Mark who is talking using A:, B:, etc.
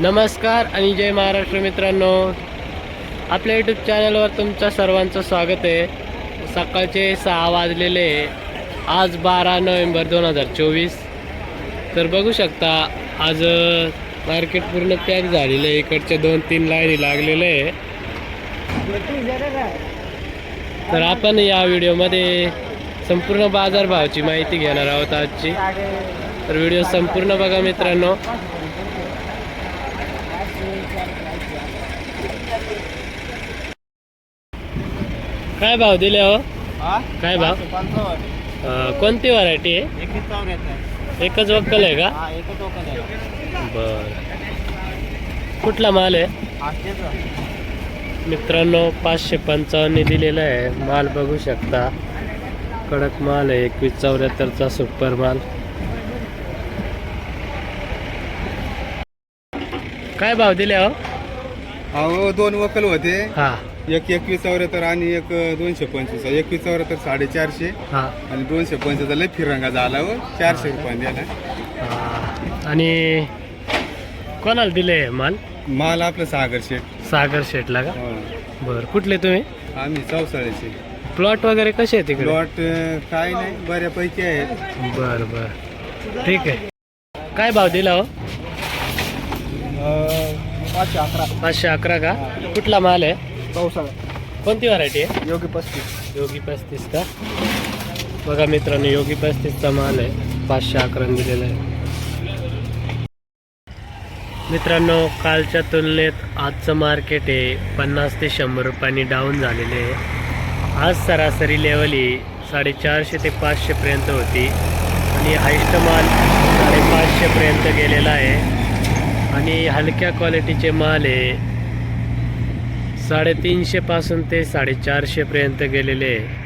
A: नमस्कार आणि जय महाराष्ट्र मित्रांनो. आपल्या यूट्यूब चॅनलवर तुमचं सर्वांचं स्वागत आहे. सकाळचे सहा वाजलेले आहे. आज बारा नोव्हेंबर दोन हजार चोवीस. तर बघू शकता आज मार्केट पूर्ण पॅक झालेलं आहे. इकडच्या दोन तीन लाईनी लागलेले आहे. तर आपण या व्हिडिओमध्ये संपूर्ण बाजारभावाची माहिती घेणार आहोत आजची. तर व्हिडिओ संपूर्ण बघा मित्रांनो. काय भाव दिले हो? काय भाव? कोणती व्हरायटी आहे? एकच वक्कल आहे का? बर. कुठला माल आहे? मित्रांनो पाचशे पंचावन्न दिलेला आहे. माल बघू शकता. कडक माल आहे एकवीस चौऱ्याहत्तरचा सुपर माल. काय भाव दिले हो?
B: अहो दोन वकल होते.
A: हा.
B: एक एकवीस चौऱ्याहत्तर आणि एक दोनशे पंचवीस. एकवीस चौऱ्याहत्तर साडेचारशे
A: हा.
B: आणि दोनशे पंचवीस लय फिरंगा झाला व चारशे रुपये द्यायला
A: हा. आणि कोणाला दिले माल?
B: माल आपलं सागर शेठ.
A: सागर शेटला का?
B: हो.
A: बर कुठले तुम्ही?
B: आम्ही चौसाळ्याचे
A: प्लॉट वगैरे कसे आहे तिकडे
B: प्लॉट काय नाही बऱ्यापैकी आहेत.
A: बर बर. ठीक आहे. काय भाव दिला हो?
B: पाचशे अकरा.
A: पाचशे अकरा का? कुठला माल आहे?
B: चौसाळा
A: कोणती व्हरायटी आहे?
B: योगी पस्तीस.
A: योगी पस्तीस का? बघा मित्रांनो योगी पस्तीसचा माल आहे. पाचशे अकरा दिलेला आहे. मित्रांनो कालच्या तुलनेत आजचं मार्केट आहे पन्नास ते शंभर रुपयांनी डाऊन झालेले आहे. आज सरासरी लेवल ही साडेचारशे ते पाचशेपर्यंत होती. आणि हायस्ट माल साडेपाचशेपर्यंत गेलेला आहे. आणि हलक्या क्वालिटीचे माल आहे. साडेतीनशेपासून ते साडेचारशेपर्यंत गेलेले आहे.